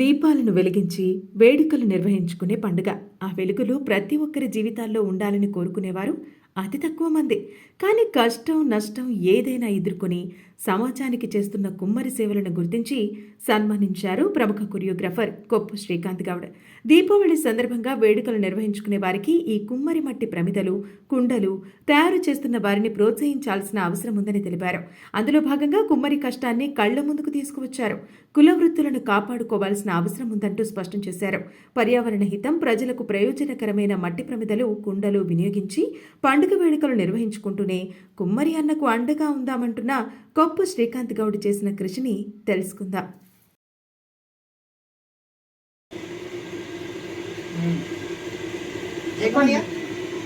దీపాలను వెలిగించి వేడుకలు నిర్వహించుకునే పండుగ. ఆ వెలుగులు ప్రతి ఒక్కరి జీవితాల్లో ఉండాలని కోరుకునేవారు అతి తక్కువ మంది. కానీ కష్టం నష్టం ఏదైనా ఎదుర్కొని సమాజానికి చేస్తున్న కుమ్మరి సేవలను గుర్తించి సన్మానించారు ప్రముఖ కొరియోగ్రాఫర్ కొప్పు శ్రీకాంత్ గౌడ్. దీపావళి సందర్భంగా వేడుకలు నిర్వహించుకునే వారికి ఈ కుమ్మరి మట్టి ప్రమిదలు కుండలు తయారు చేస్తున్న వారిని ప్రోత్సహించాల్సిన అవసరం ఉందని తెలిపారు. అందులో భాగంగా కుమ్మరి కష్టాన్ని కళ్ళ ముందుకు తీసుకువచ్చారు. కుల వృత్తులను కాపాడుకోవాల్సిన అవసరం ఉందంటూ స్పష్టం చేశారు. పర్యావరణ హితం ప్రజలకు ప్రయోజనకరమైన మట్టి ప్రమిదలు కుండలు వినియోగించి పండుగ వేడుకలు నిర్వహించుకుంటూనే కుమ్మరి అన్నకు అండగా ఉందామంటున్న కొప్పు శ్రీకాంత్ గౌడ్ చేసిన కృషిని తెలుసుకుందాం.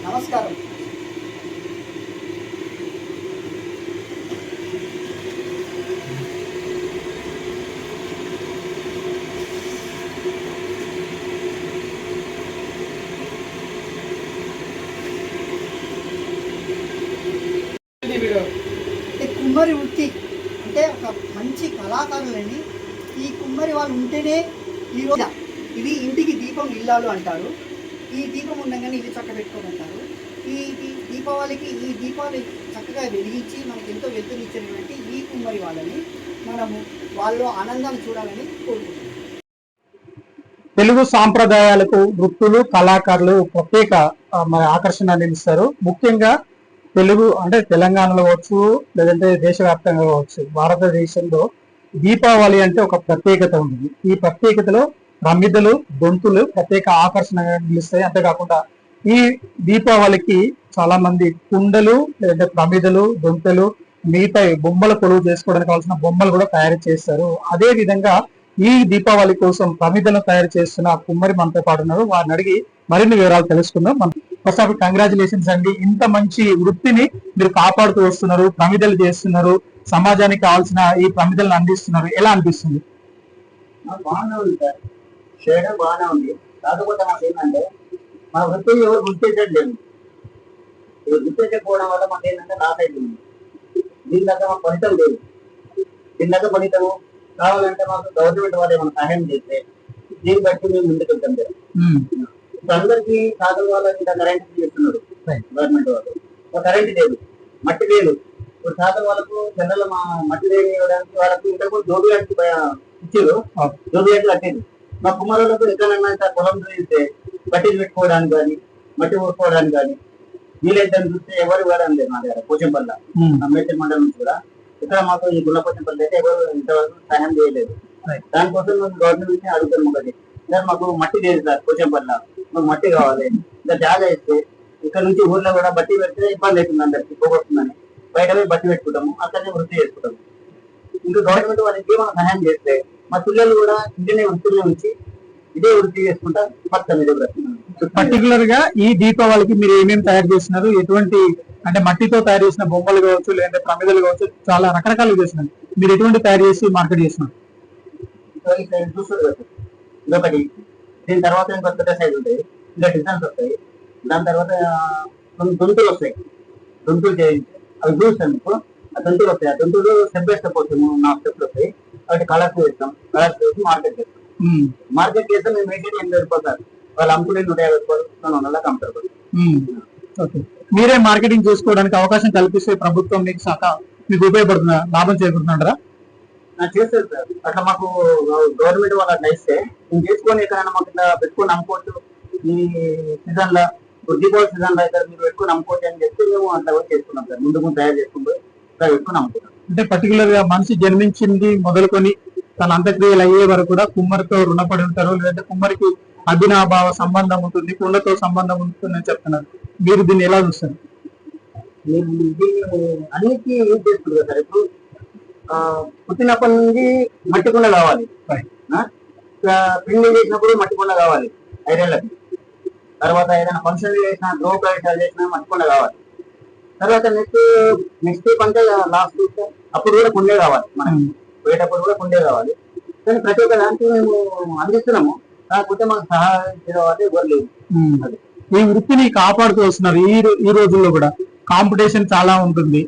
నమస్కారం అంటే కుమ్మరి వృత్తి అంటే ఒక మంచి ఈ కుమ్మరి వాళ్ళు ఉంటేనే ఈ ఇది ఇంటికి దీపం ఇల్లాలు అంటారు. ఈ దీపం ఉండగానే ఇల్లు చక్క పెట్టుకోమంటారు. ఈ దీపావళికి ఈ దీపాలు చక్కగా వెలిగించి మనకి ఎంతో వెళ్తునిచ్చినటువంటి ఈ కుమ్మరి వాళ్ళని మనము వాళ్ళు ఆనందాన్ని చూడాలని కోరుకుంటున్నాం. తెలుగు సాంప్రదాయాలకు వృత్తులు కళాకారులు ప్రత్యేక మరి ఆకర్షణ నిలుస్తారు ముఖ్యంగా తెలుగు అంటే తెలంగాణలో కావచ్చు లేదంటే దేశవ్యాప్తంగా కావచ్చు భారతదేశంలో దీపావళి అంటే ఒక ప్రత్యేకత ఉంది ఈ ప్రత్యేకతలో ప్రమిదలు దొంతులు ప్రత్యేక ఆకర్షణగా నిలుస్తాయి. అంతేకాకుండా ఈ దీపావళికి చాలా మంది కుండలు లేదంటే ప్రమిదలు దొంతలు మిగతా బొమ్మల కొలువు చేసుకోవడానికి కావాల్సిన బొమ్మలు కూడా తయారు చేస్తారు. అదే విధంగా ఈ దీపావళి కోసం ప్రమిదలను తయారు చేస్తున్న కుమ్మరి మనతో పాటు ఉన్నారు. వారిని అడిగి మరిన్ని వివరాలు తెలుసుకుందాం. మనం ఫస్ట్ ఆఫ్ కంగ్రాచులేషన్స్ అండి. ఇంత మంచి వృత్తిని మీరు కాపాడుతూ వస్తున్నారు ప్రమిదలు చేస్తున్నారు. సమాజానికి కావాల్సిన ఈ ప్రమిదలను అందిస్తున్నారు. ఎలా అనిపిస్తుంది? బాగానే ఉంది సార్. చేయడం బాగానే ఉంది. కాకపోతే మాకు ఏంటంటే మా వృత్తిని ఎవరు గుర్తించట్లేదు ఎవరు గుర్తించకపోవడం వల్ల మాకు ఏంటంటే లాస్ అవుతుంది దీని దగ్గర మాకు ఫలితం లేదు. దీని దగ్గర ఫలితము కావాలంటే మాకు గవర్నమెంట్ వాళ్ళు ఏమైనా సహాయం చేస్తే దీన్ని బట్టి మేము ముందుకు వెళ్తాం సార్. ఇప్పుడు అందరికీ సాగర్ వాళ్ళకి కరెంట్ Right. గవర్నమెంట్ వాళ్ళు. కరెంట్ లేదు. మట్టి లేదు. ఇప్పుడు సాగర్ వాళ్ళకు జనరల్ మా మట్టి లేని ఇవ్వడానికి వాళ్ళకు ఇంతకు జోబీ గట్టి ఇచ్చారు. జోబీ గట్టి కట్టింది మా కుమారులకు ఎక్కడైనా ఇట్లా పొలం చూస్తే బట్టీలు పెట్టుకోవడానికి కానీ మట్టి ఊరుకోవడానికి కానీ వీలైతే చూస్తే ఎవరు ఇవ్వడం లేదు మా దగ్గర పోచంపల్ల. అంబేద్కర్ మండలం నుంచి కూడా. ఇక్కడ మాకు ఈ గుల్ల పోచంపల్లి అయితే ఎవరు ఇంతవరకు సహాయం చేయలేదు. దానికోసం మేము గవర్నమెంట్ నుంచి అడుగుతాం ఒకటి సార్ మాకు మట్టి లేదు సార్ పోచంపల్ల మాకు మట్టి కావాలి. ఇంకా జాగా ఇస్తే ఇక్కడ నుంచి ఊర్లో కూడా బట్టి పెడితే ఇబ్బంది అవుతుంది అందరికి పోగొస్తుందని బయట పోయి బట్టి పెట్టుకుంటాము అక్కడనే వృత్తి చేసుకుంటాము. ఇంకా గవర్నమెంట్ వాళ్ళకి మనం సహాయం చేస్తే మా పిల్లలు కూడా ఇంటినే వృత్తిలో ఉంచి ఇదే వృత్తి చేసుకుంటా బతాం ఇదే పర్టికులర్గా ఈ దీపావళికి మీరు ఏమేమి తయారు చేస్తున్నారు? ఎటువంటి అంటే మట్టితో తయారు చేసిన బొమ్మలు కావచ్చు లేదంటే ప్రమిదలు కావచ్చు చాలా రకరకాలు చేస్తున్నారు. మీరు ఎటువంటి తయారు చేసి మార్కెట్ చేస్తున్నారు. ఇదొకటి. దీని తర్వాత పెద్ద సైజ్ ఉంటాయి. ఇంకా డిజైన్స్ వస్తాయి. దాని తర్వాత దొంతులు వస్తాయి. దొంతులు చేయించి. అవి చూస్తాం మీకు ఆ దొంతులు వస్తాయి. ఆ దొంతులు స్టెప్ బై స్టెప్ వస్తాయి మూడు నాలుగు స్టెప్లు వస్తాయి వాటి కలర్స్ వేస్తాం కలర్స్ వేసి మార్కెట్ చేస్తాం మార్కెట్ చేస్తే మేము మెయింటైన్ ఎనిమిది రూపాయలు వాళ్ళు అమ్ముకునే నూట యాభై రూపాయలు రెండు అమ్ముతారు ఓకే. మీరే మార్కెటింగ్ చేసుకోవడానికి అవకాశం కల్పిస్తే ప్రభుత్వం మీకు శాఖ మీకు ఉపయోగపడుతుందా? లాభం చేకూరుతుంటారా నాకు చేస్తారు సార్. అట్లా మాకు గవర్నమెంట్ వాళ్ళు అట్లా ఇస్తే మేము చేసుకొని ఎక్కడైనా మాకు ఇట్లా పెట్టుకొని అమ్ముకోవచ్చు. ఈ సీజన్ ఇప్పుడు దీపావళి సీజన్ మీరు పెట్టుకొని అమ్ముకోవచ్చు అని చెప్తే మేము కూడా చేసుకున్నాం సార్. ముందు ముందు తయారు చేసుకుంటూ ఇట్లా పెట్టుకొని అమ్ముకుంటాం అంటే పర్టికులర్గా మనిషి జన్మించింది మొదలుకొని తన అంత్యక్రియలు అయ్యే వరకు కూడా కుమ్మరితో రుణపడి ఉంటారు లేదంటే కుమ్మరికి అభినాభావ సంబంధం ఉంటుంది కుండతో సంబంధం ఉంటుంది అని చెప్తున్నారు. మీరు దీన్ని ఎలా చూస్తారు? అన్నిటికీ యూజ్ చేసుకుంటాం సార్. ఇప్పుడు ఆ, పుట్టినప్పటి నుండి మట్టి కుండ కావాలి. పిండి చేసినప్పుడు మట్టి కుండ కావాలి ఐదేళ్ళకి తర్వాత ఏదైనా ఫంక్షన్ చేసిన గృహ ప్రవేశాలు చేసినా మట్టి కుండ కావాలి. తర్వాత నెక్స్ట్ నెక్స్ట్ పంట లాస్ట్ అప్పుడు కూడా కుండే కావాలి మనం పోయేటప్పుడు కూడా కుండే కావాలి. కానీ ప్రతి ఒక్క దానికి మేము అందిస్తున్నాము. కాకపోతే మాకు సహాయం చేయవాలి ఎవరు లేదు. ఈ వృత్తిని కాపాడుతూ వస్తున్నారు. ఈ ఈ రోజుల్లో కూడా కాంపిటీషన్ చాలా ఉంటుంది.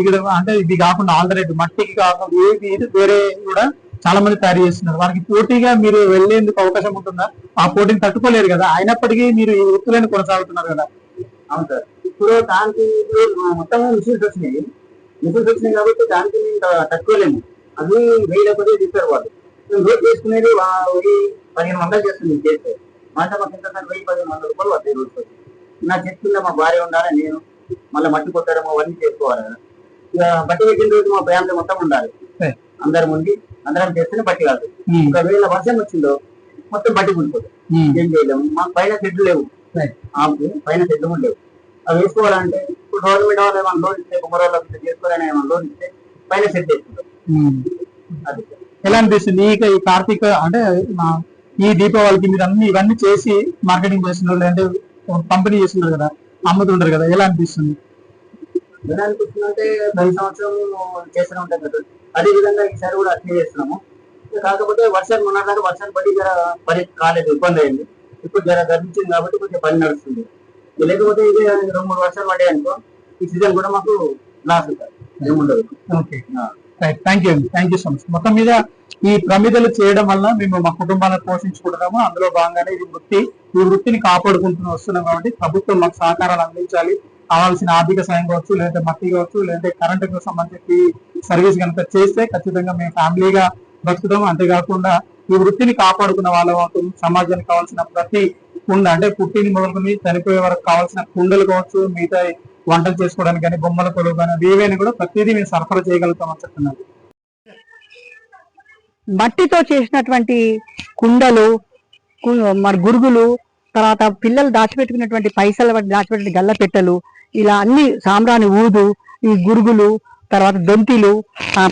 ఇక్కడ అంటే ఇది కాకుండా ఆల్టర్నేటివ్ మట్టికి కాకుండా ఏది వేరే కూడా చాలా మంది తయారు చేస్తున్నారు. వారికి పోటీగా మీరు వెళ్ళేందుకు అవకాశం ఉంటుందా? ఆ పోటీని తట్టుకోలేరు కదా. అయినప్పటికీ మీరు ఈ వృత్తులను కొనసాగుతున్నారు కదా. అవును సార్. ఇప్పుడు దానికి ఇప్పుడు మొత్తం మిషన్స్ వచ్చినాయి. మిషన్స్ వచ్చినాయి కాబట్టి దానికి త- తట్టుకోలేము. అవి వెయ్యి కొద్దిగా చెప్పారు వాళ్ళు. మేము రోజు చేసుకునేది వెయ్యి పదిహేను వందలు చేస్తుంది చేస్తే మాట మాకు ఎంత సార్? వెయ్యి పదిహేను వందల రూపాయలు పడతాయి రోజు నా కింద మా భార్య ఉండాలి నేను. మళ్ళీ మట్టి కొట్టడం అవన్నీ చేసుకోవాలి కదా. ఇక బట్టి పెట్టిన రోజు మా ఫ్యామిలీ మొత్తం ఉండాలి. అందరం ఉండి అందరం చేస్తేనే బట్టి కాదు. ఒకవేళ వర్షం వచ్చిందో మొత్తం బట్టి కూలిపోతుంది. ఏం చేయలేము. మాకు పైన చెట్లు లేవు. పైన చెట్లు లేవు. అవి వేసుకోవాలంటే ఇప్పుడు గవర్నమెంట్ వాళ్ళు ఏమైనా లోన్ ఇస్తే కుమ్మరోళ్ళకి చేసుకోవాలని ఏమైనా లోన్ ఇస్తే పైన సెట్ చేసుకుంటాం. అది. ఎలా అనిపిస్తుంది? ఈ కార్తీక అంటే మా ఈ దీపావళికి మీరు అన్ని ఇవన్నీ చేసి మార్కెటింగ్ చేస్తున్నారు లేదంటే పంపిణీ చేస్తున్నారు కదా అమ్ముతుంటారు కదా ఎలా అనిపిస్తుంది? ఎలా అనిపిస్తుందంటే ప్రతి సంవత్సరం చేస్తూనే ఉంటాం కదా. అదే విధంగా ఈసారి కూడా అట్లే చేస్తున్నాము. కాకపోతే వర్షాలు మొన్నదాకా వర్షాలు పడి జర పని కాలేదు ఇబ్బంది అయింది. ఇప్పుడు జర గర్భించింది కాబట్టి కొంచెం పని నడుస్తుంది. లేకపోతే ఇది రెండు మూడు వర్షాలు పడ్డాయి అనుకో ఈ సీజన్ కూడా మాకు లాస్ ఉంటుంది ఏముండదు. Okay. Thank you thank you so much. మొత్తం మీద ఈ ప్రమిదలు చేయడం వల్ల మేము మా కుటుంబాలను పోషించుకుంటున్నాము. అందులో భాగంగానే ఇది వృత్తి ఈ వృత్తిని కాపాడుకుంటూ వస్తున్నాం కాబట్టి ప్రభుత్వం మాకు సహకారాలు అందించాలి. కావాల్సిన ఆర్థిక సాయం కావచ్చు లేదంటే మట్టి కావచ్చు లేదంటే కరెంటుకు సంబంధించి సర్వీస్ కనుక చేస్తే ఖచ్చితంగా మేము ఫ్యామిలీగా బతుకుతాం అంతేకాకుండా ఈ వృత్తిని కాపాడుకున్న వాళ్ళం అవుతాం. సమాజానికి కావాల్సిన ప్రతి కుండ అంటే పుట్టిన మొదలుకొని చనిపోయే వరకు కావాల్సిన కుండలు కావచ్చు మిగతా వంటలు చేసుకోవడానికి కానీ బొమ్మల కొలువు కానీ ఏవైనా కూడా ప్రతిదీ మేము సరఫరా చేయగలుగుతాం అని చెప్తున్నారు. మట్టితో చేసినటువంటి కుండలు మరి గురుగులు తర్వాత పిల్లలు దాచిపెట్టుకున్నటువంటి పైసలు దాచిపెట్టిన గల్ల పెట్టెలు ఇలా అన్ని సాంబ్రాణి ఊదు ఈ గురుగులు తర్వాత దొంతిలు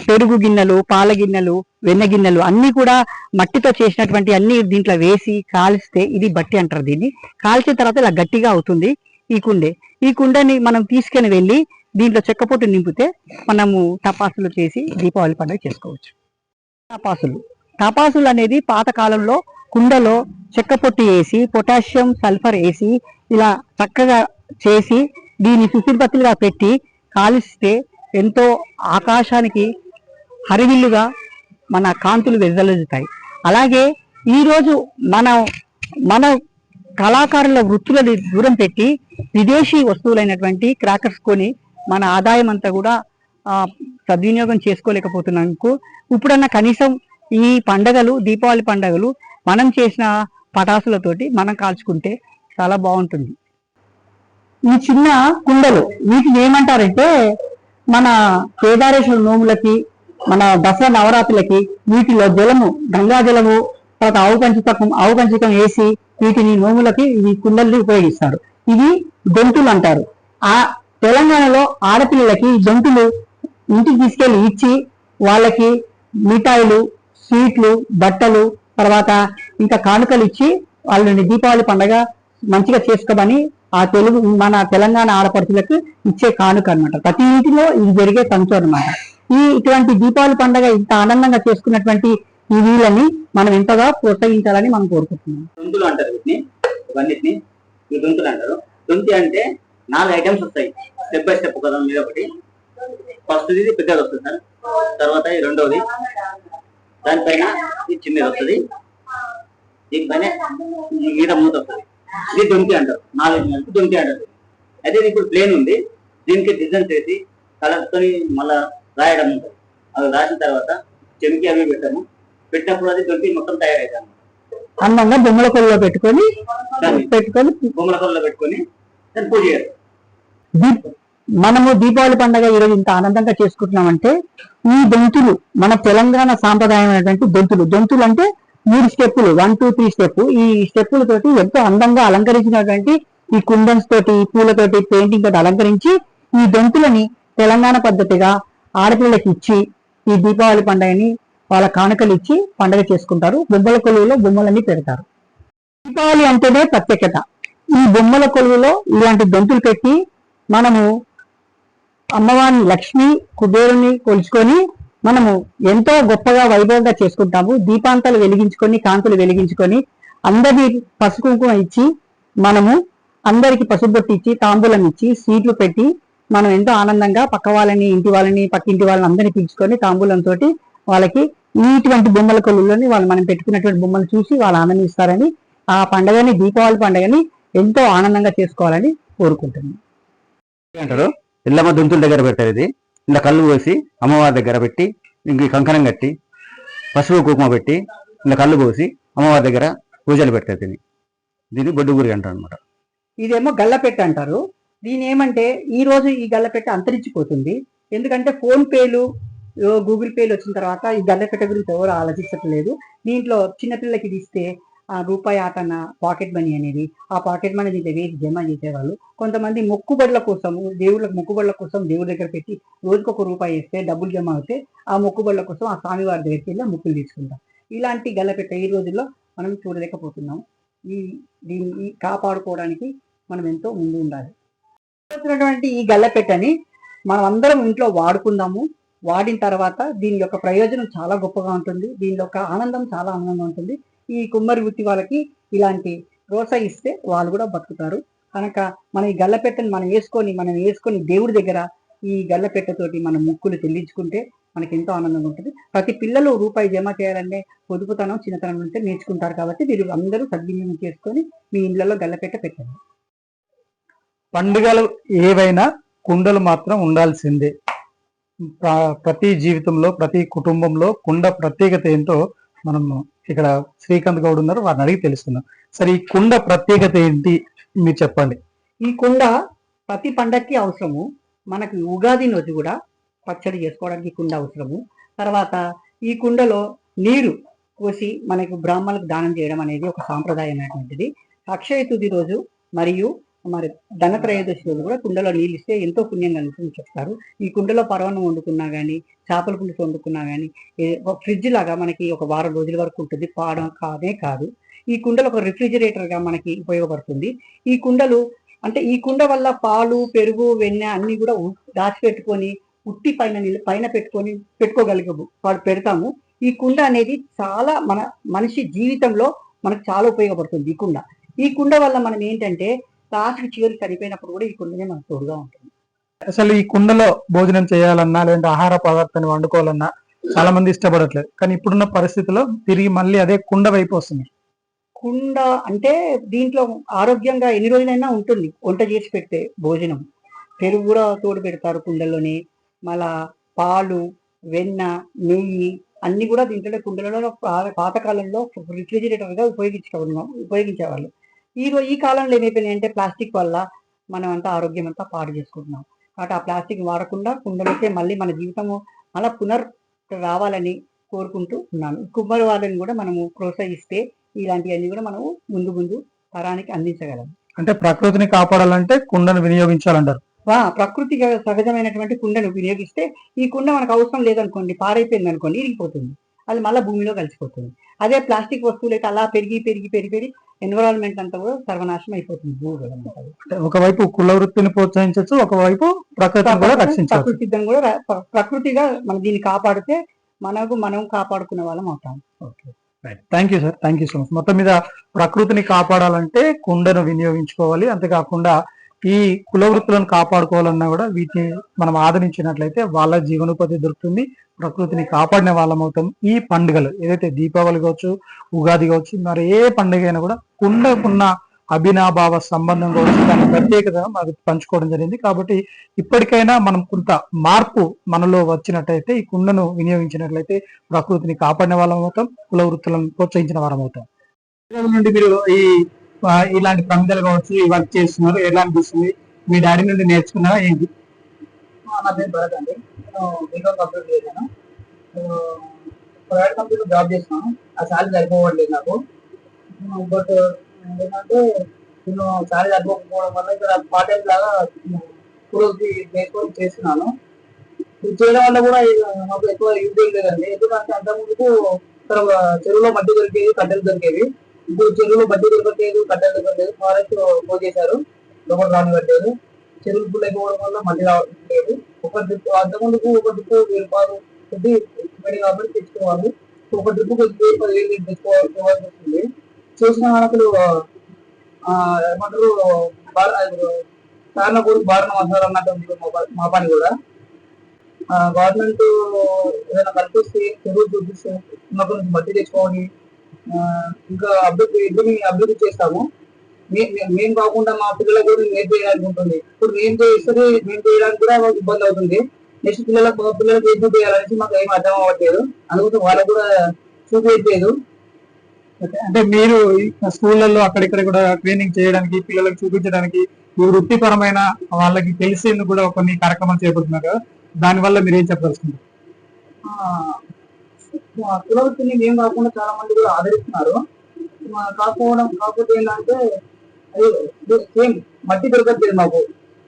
పెరుగు గిన్నెలు పాల గిన్నెలు వెన్న గిన్నెలు అన్ని కూడా మట్టితో చేసినటువంటి అన్ని దీంట్లో వేసి కాల్స్తే ఇది బట్టి అంటారు దీన్ని. కాల్చిన తర్వాత ఇలా గట్టిగా అవుతుంది ఈ కుండే. ఈ కుండని మనం తీసుకుని వెళ్ళి దీంట్లో చెక్కపోటు నింపితే మనము టపాసులు చేసి దీపావళి పండుగ చేసుకోవచ్చు. టపాసులు. టపాసులు అనేది పాతకాలంలో కుండలో చెక్క పొట్టి వేసి పొటాషియం సల్ఫర్ వేసి ఇలా చక్కగా చేసి దీన్ని సుసిరిపత్తులుగా పెట్టి కాలిస్తే ఎంతో ఆకాశానికి హరివిల్లుగా మన కాంతులు వెదజల్లుతాయి. అలాగే ఈరోజు మన మన కళాకారుల వృత్తులని దూరం పెట్టి విదేశీ వస్తువులైనటువంటి క్రాకర్స్ కొని మన ఆదాయం అంతా కూడా సద్వినియోగం చేసుకోలేకపోతున్నందుకు ఇప్పుడన్నా కనీసం ఈ పండగలు దీపావళి పండగలు మనం చేసిన పటాసులతోటి మనం కాల్చుకుంటే చాలా బాగుంటుంది. ఈ చిన్న కుండలు వీటిని ఏమంటారంటే మన కేదారేశ్వర నోములకి మన దసరా నవరాత్రులకి వీటిలో జలము గంగా జలము తర్వాత ఆవు పంచకం ఆవు వేసి వీటిని నోములకి ఈ కుండల్ని ఉపయోగిస్తారు. ఇవి గొంతులు అంటారు. ఆ తెలంగాణలో ఆడపిల్లలకి గొంతులు ఇంటికి తీసుకెళ్ళి ఇచ్చి వాళ్ళకి మిఠాయిలు స్వీట్లు బట్టలు తర్వాత ఇంకా కానుకలు ఇచ్చి వాళ్ళని దీపావళి పండగ మంచిగా చేసుకోమని ఆ తెలుగు మన తెలంగాణ ఆడపడుచులకు ఇచ్చే కానుక అన్నమాట. ప్రతి ఇంటిలో ఇది జరిగే పంచు అనమాట ఈ ఇటువంటి దీపావళి పండగ ఇంత ఆనందంగా చేసుకున్నటువంటి ఈ వీళ్ళని మనం ఎంతగా ప్రోత్సహించాలని మనం కోరుకుంటున్నాం. దొంతులు అంటారు వీటిని ఇవన్నిటిని. ఇవి దొంతులు అంటారు. దొంతి అంటే నాలుగు ఐటమ్స్ వస్తాయి. స్టెప్ బై స్టెప్ కదా మీద ఒకటి. ఫస్ట్ ఇది పెద్దది వస్తుంది సార్. తర్వాత ఈ రెండవది దానిపైన ఇది చిన్నది వస్తుంది. దీనిపైన ఈ ఈడ మూత వస్తుంది. ఇది దొంతి అంటారు. నాలుగు కలిపి దొంతి అంటారు. అయితే ఇది ఇప్పుడు ప్లేన్ ఉంది. దీనికి డిజైన్ చేసి కలర్స్ తోని మళ్ళా రాయడం ఉంటుంది. అవి రాసిన తర్వాత చెమికి అవి పెట్టాము. పెట్టినప్పుడు అది దొంతి మొత్తం తయారైతాము. అందంగా బొమ్మల కొల్లో పెట్టుకొని పెట్టుకొని బొమ్మల కొల్లో పెట్టుకొని దాన్ని పూజ దీప్ మనము దీపావళి పండగ ఈరోజు ఇంత ఆనందంగా చేసుకుంటున్నామంటే ఈ దొంతులు మన తెలంగాణ సాంప్రదాయమైనటువంటి దొంతులు. దొంతులు అంటే మూడు స్టెప్పులు. వన్ టూ త్రీ స్టెప్ ఈ స్టెప్పులతోటి ఎంతో అందంగా అలంకరించినటువంటి ఈ కుండన్స్ తోటి పూలతోటి పెయింటింగ్ తోటి అలంకరించి ఈ దొంతులని తెలంగాణ పద్ధతిగా ఆడపిల్లలకి ఇచ్చి ఈ దీపావళి పండుగని వాళ్ళ కానుకలు ఇచ్చి పండగ చేసుకుంటారు. బొమ్మల కొలువులో బొమ్మలన్నీ పెడతారు. దీపావళి అంటేనే ప్రత్యేకత. ఈ బొమ్మల కొలువులో ఇలాంటి దొంతులు పెట్టి మనము అమ్మవారిని లక్ష్మి కుబేరుని కొలుచుకొని మనము ఎంతో గొప్పగా వైభవంగా చేసుకుంటాము. దీపాంతాలు వెలిగించుకొని కాంతులు వెలిగించుకొని అందరి పసుకుంకుమ ఇచ్చి మనము అందరికి పసుబొట్టు ఇచ్చి తాంబూలం ఇచ్చి సీట్లు పెట్టి మనం ఎంతో ఆనందంగా పక్క వాళ్ళని ఇంటి వాళ్ళని పక్కింటి వాళ్ళని అందరినీ పిలుచుకొని తాంబూలంతో వాళ్ళకి ఇటువంటి బొమ్మల కొలువులని వాళ్ళు మనం పెట్టుకున్నటువంటి బొమ్మలు చూసి వాళ్ళు ఆనందిస్తారని ఆ పండగని దీపావళి పండగని ఎంతో ఆనందంగా చేసుకోవాలని కోరుకుంటున్నాను అంటారు. ఇళ్ళమ్మ దుంతుల దగ్గర పెట్టారు ఇది. ఇలా కళ్ళు పోసి అమ్మవారి దగ్గర పెట్టి ఇంక కంకణం కట్టి పసుపు కుంకుమ పెట్టి ఇలా కళ్ళు పోసి అమ్మవారి దగ్గర పూజలు పెడతారు దీన్ని. దీన్ని బొడ్డుగురి అంటారు అనమాట ఇదేమో గల్లపెట్ట అంటారు. దీని ఏమంటే ఈ రోజు ఈ గల్లపెట్ట అంతరించిపోతుంది. ఎందుకంటే ఫోన్ పేలు గూగుల్ పేలు వచ్చిన తర్వాత ఈ గల్లపెట్ట గురించి ఎవరు ఆలోచించట్లేదు. దీంట్లో చిన్నపిల్లలకి ఇది ఇస్తే రూపాయి ఆటన పాకెట్ మనీ అనేది ఆ పాకెట్ మనీ దీంట్లో వేసి జమ చేసేవాళ్ళు. కొంతమంది మొక్కుబడుల కోసం దేవుళ్ళకి మొక్కుబడుల కోసం దేవుడి దగ్గర పెట్టి రోజుకు ఒక రూపాయి ఇస్తే డబ్బులు జమ అవుతే ఆ మొక్కుబడుల కోసం ఆ స్వామివారి దగ్గరికి వెళ్ళి మొక్కులు తీసుకుంటాం. ఇలాంటి గల్లపెట్ట ఈ రోజుల్లో మనం చూడలేకపోతున్నాం. ఈ దీన్ని కాపాడుకోవడానికి మనం ఎంతో ముందు ఉండాలి. వచ్చినటువంటి ఈ గల్లపెట్టని మనం అందరం ఇంట్లో వాడుకుందాము. వాడిన తర్వాత దీని యొక్క ప్రయోజనం చాలా గొప్పగా ఉంటుంది. దీని యొక్క ఆనందం చాలా ఆనందంగా ఉంటుంది. ఈ కుమ్మరి వృత్తి వాళ్ళకి ఇలాంటి ప్రోత్సహిస్తే వాళ్ళు కూడా బతుకుతారు. కనుక మన ఈ గల్లపెట్టను మనం వేసుకొని మనం వేసుకొని దేవుడి దగ్గర ఈ గల్లపెట్టతోటి మన ముక్కులు చెల్లించుకుంటే మనకి ఎంతో ఆనందంగా ఉంటుంది. ప్రతి పిల్లలు రూపాయి జమ చేయాలంటే పొదుపుతనం చిన్నతనం నుంచే నేర్చుకుంటారు కాబట్టి మీరు అందరూ సద్వినియోగం చేసుకొని మీ ఇళ్ళలో గల్లపెట్ట పెట్టండి. పండుగలు ఏవైనా కుండలు మాత్రం ఉండాల్సిందే. ప్ర- ప్రతి జీవితంలో ప్రతి కుటుంబంలో కుండ ప్రత్యేకత ఏంటో మనం ఇక్కడ శ్రీకాంత్ గౌడ్ ఉన్నారు వారిని అడిగి తెలుసుకుందాం. సరే ఈ కుండ ప్రత్యేకత ఏంటి మీరు చెప్పండి. ఈ కుండ ప్రతి పండక్కి అవసరము. మనకి ఉగాది రోజు కూడా పచ్చడి చేసుకోవడానికి కుండ అవసరము. తర్వాత ఈ కుండలో నీరు పోసి మనకు బ్రాహ్మణులకు దానం చేయడం అనేది ఒక సాంప్రదాయమైనటువంటిది. అక్షయ తుది రోజు మరియు మరి ధనత్రయోదశి రోజు కూడా కుండలో నీళ్ళు ఇస్తే ఎంతో పుణ్యం కలుగుతుందని చెప్తారు. ఈ కుండలో పరవన్నం వండుకున్నా కానీ చేపల పులుసు వండుకున్నా కానీ ఫ్రిడ్జ్ లాగా మనకి ఒక వారం రోజుల వరకు ఉంటుంది. పాడం కాదే కాదు. ఈ కుండలు ఒక రిఫ్రిజిరేటర్గా మనకి ఉపయోగపడుతుంది. ఈ కుండలు అంటే ఈ కుండ వల్ల పాలు పెరుగు వెన్నె అన్ని కూడా దాచిపెట్టుకొని ఉట్టి పైన నీళ్ళు పైన పెట్టుకొని పెట్టుకోగలిగాము వాడు పెడతాము. ఈ కుండ అనేది చాలా మన మనిషి జీవితంలో మనకు చాలా ఉపయోగపడుతుంది ఈ కుండ. ఈ కుండ వల్ల మనం ఏంటంటే లాస్ట్కి చివరి చనిపోయినప్పుడు కూడా ఈ కుండనే మనకు తోడుగా ఉంటుంది. అసలు ఈ కుండలో భోజనం చేయాలన్నా లేదంటే ఆహార పదార్థాన్ని వండుకోవాలన్నా చాలా మంది ఇష్టపడట్లేదు. కానీ ఇప్పుడున్న పరిస్థితిలో తిరిగి మళ్ళీ అదే కుండ వైపు వస్తుంది. కుండ అంటే దీంట్లో ఆరోగ్యంగా ఎన్ని రోజులైనా ఉంటుంది. వంట చేసి పెడితే భోజనం. పెరుగు కూడా తోడు పెడతారు కుండలోనే. మళ్ళా పాలు వెన్న నెయ్యి అన్ని కూడా దీంట్లో కుండలలో పాతకాలంలో రిఫ్రిజిరేటర్గా ఉపయోగించేవాళ్ళు ఉపయోగించేవాళ్ళు. ఈ రో- ఈ కాలంలో ఏమైపోయినాయి అంటే ప్లాస్టిక్ వల్ల మనం అంతా ఆరోగ్యం అంతా పాడు చేసుకుంటున్నాం. కాబట్టి ఆ ప్లాస్టిక్ వాడకుండా కుండలకే మళ్ళీ మన జీవితము మళ్ళా పునర్ రావాలని కోరుకుంటూ ఉన్నాను. కుమ్మరి వాళ్ళని కూడా మనము ప్రోత్సహిస్తే ఇలాంటివన్నీ కూడా మనము ముందు ముందు తరానికి అందించగలం. అంటే ప్రకృతిని కాపాడాలంటే కుండను వినియోగించాలంటారు. వా ప్రకృతి సహజమైనటువంటి కుండను వినియోగిస్తే ఈ కుండ మనకు అవసరం లేదనుకోండి పారైపోయింది అనుకోండి ఇరిగిపోతుంది. అది మళ్ళీ భూమిలో కలిసిపోతుంది. అదే ప్లాస్టిక్ వస్తువులు అయితే అలా పెరిగి పెరిగి పెరిగి పెరిగి ఎన్విరాన్మెంట్ అంతా కూడా సర్వనాశనం అయిపోతుంది అంటే ఒకవైపు కుల వృత్తిని ప్రోత్సహించవచ్చు ఒకవైపు ప్రకృతిని కూడా రక్షించవచ్చు. ప్రకృతి కూడా ప్రకృతిగా మనం దీన్ని కాపాడితే మనకు మనం కాపాడుకునే వాళ్ళం అవుతాం. Okay. Thank you sir thank you so much మొత్తం మీద ప్రకృతిని కాపాడాలంటే కుండను వినియోగించుకోవాలి. అంతేకాకుండా ఈ కుల వృత్తులను కాపాడుకోవాలన్నా కూడా వీటిని మనం ఆదరించినట్లయితే వాళ్ళ జీవనోపాధి దొరుకుతుంది ప్రకృతిని కాపాడిన వాళ్ళం అవుతాం. ఈ పండుగలు ఏదైతే దీపావళి కావచ్చు ఉగాది కావచ్చు మరి ఏ పండుగ అయినా కూడా కుండకున్న అభినాభావ సంబంధం కావచ్చు దాని ప్రత్యేకత మనకు పంచుకోవడం జరిగింది. కాబట్టి ఇప్పటికైనా మనం కొంత మార్పు మనలో వచ్చినట్టయితే ఈ కుండను వినియోగించినట్లయితే ప్రకృతిని కాపాడిన వాళ్ళం అవుతాం కుల వృత్తులను ప్రోత్సహించిన వారం అవుతాం. నుండి మీరు ఈ ఇలాంటి ప్రమిదలు కావచ్చు ఈ వర్క్ చేస్తున్నారు ఎలా అనిపిస్తుంది? మీ డాడీ నుండి నేర్చుకున్నారా ఏంటి? నా పేరు భరత్ అండి. నేను బీకామ్ కంప్లీట్ చేశాను. ప్రైవేట్ కంపెనీలో జాబ్ చేస్తున్నాను. ఆ శాలరీ సరిపోవట్లేదు నాకు. బట్ ఏంటంటే నేను శాలరీ సరిపోకపోవడం వల్ల ఇక్కడ పార్ట్ టైం లాగా కురోజు నేర్చుకొని చేస్తున్నాను. ఇది చేయడం వల్ల కూడా నాకు మాకు ఎక్కువ యూజ్ లేదండి. ఎందుకంటే అంతకుముందుకు ఇక్కడ చెరువులో మట్టి దొరికేవి కట్టెలు దొరికేవి. ఇప్పుడు చెరువులో బట్టి దొరకట్లేదు కట్టలు దొరకట్లేదు ఫారెస్ట్ పోజేశారు లోపల రాని పట్టలేదు చెరువులు ఫుల్ అయిపోవడం వల్ల మళ్ళీ రావట్లేదు. ఒక ట్రిప్ అంతకుముందుకు ఒక ట్రిప్ వెయ్యి రూపాయలు కొద్ది పెట్టి కాబట్టి తెచ్చుకోవాలి. ఒక ట్రిప్ కొద్ది పదివేలు నీళ్ళు తెచ్చుకోవాలి వస్తుంది. చేసిన వాళ్ళకు ఏమంటారు కారణ కూడా భారణ మసాలా అన్నట్టు ఉంది మా పని కూడా. గవర్నమెంట్ ఏదైనా కల్పిస్తే చెరువు చూపిస్తే ఉన్నప్పటి నుంచి మట్టి తెచ్చుకోవాలి. ఇంకా అభివృద్ధి ఇంటిని అభివృద్ధి చేస్తాము. మేము కాకుండా మా పిల్లలకు కూడా నేర్పేయడానికి ఉంటుంది. ఇప్పుడు మేము చేస్తే మేము చేయడానికి కూడా మాకు ఇబ్బంది అవుతుంది. నెక్స్ట్ పిల్లలకు మా పిల్లలకి ఏం చూపించాలనేసి మాకు ఏం అర్థం అవ్వట్లేదు. అందుకోసం వాళ్ళకు కూడా చూపించలేదు. అంటే మీరు స్కూళ్ళల్లో అక్కడిక్కడ కూడా ట్రైనింగ్ చేయడానికి పిల్లలకు చూపించడానికి ఈ వృత్తిపరమైన వాళ్ళకి తెలిసేందుకు కూడా కొన్ని కార్యక్రమాలు చేపడుతున్నారు కదా. దాని వల్ల మీరు ఏం చెప్పదలుచుకుంటారు? కులవృత్తిని మేము కాకుండా చాలా మంది కూడా ఆదరిస్తున్నారు. కాకపోవడం కాకపోతే ఏంటంటే అది సేమ్ మట్టి దొరకట్లేదు మాకు.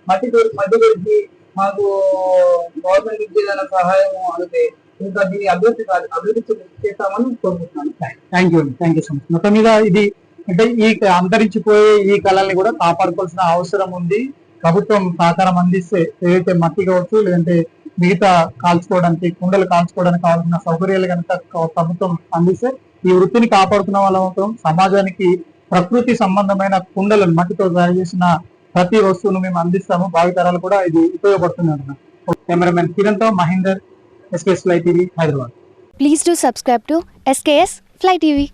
మట్టి దొరికి మట్టి దొరికి మాకు గవర్నమెంట్ నుంచి ఏదైనా సహాయం అందుతే ఇంకా దీన్ని అభివృద్ధి అభివృద్ధి చేస్తామని కోరుకుంటున్నాను. Thank you thank you so much మొత్తం మీద ఇది అంటే ఈ అంతరించిపోయే ఈ కళల్ని కూడా కాపాడుకోవాల్సిన అవసరం ఉంది. ప్రభుత్వం సహకారం అందిస్తే ఏదైతే మట్టి కావచ్చు లేదంటే మిగతా కాల్చుకోవడానికి కుండలు కాల్చుకోవడానికి కావాల్సిన సౌకర్యాలు కనుక ప్రభుత్వం అందిస్తే ఈ వృత్తిని కాపాడుతున్న వాళ్ళ సమాజానికి ప్రకృతి సంబంధమైన కుండలను మట్టితో తయారు చేసిన ప్రతి వస్తువును మేము అందిస్తాము. భావితరాలు కూడా ఇది ఉపయోగపడుతుంది అంటున్నాం cameraman కిరణ్తో Mahender SKS fly TV Hyderabad. Please do subscribe to SKS fly TV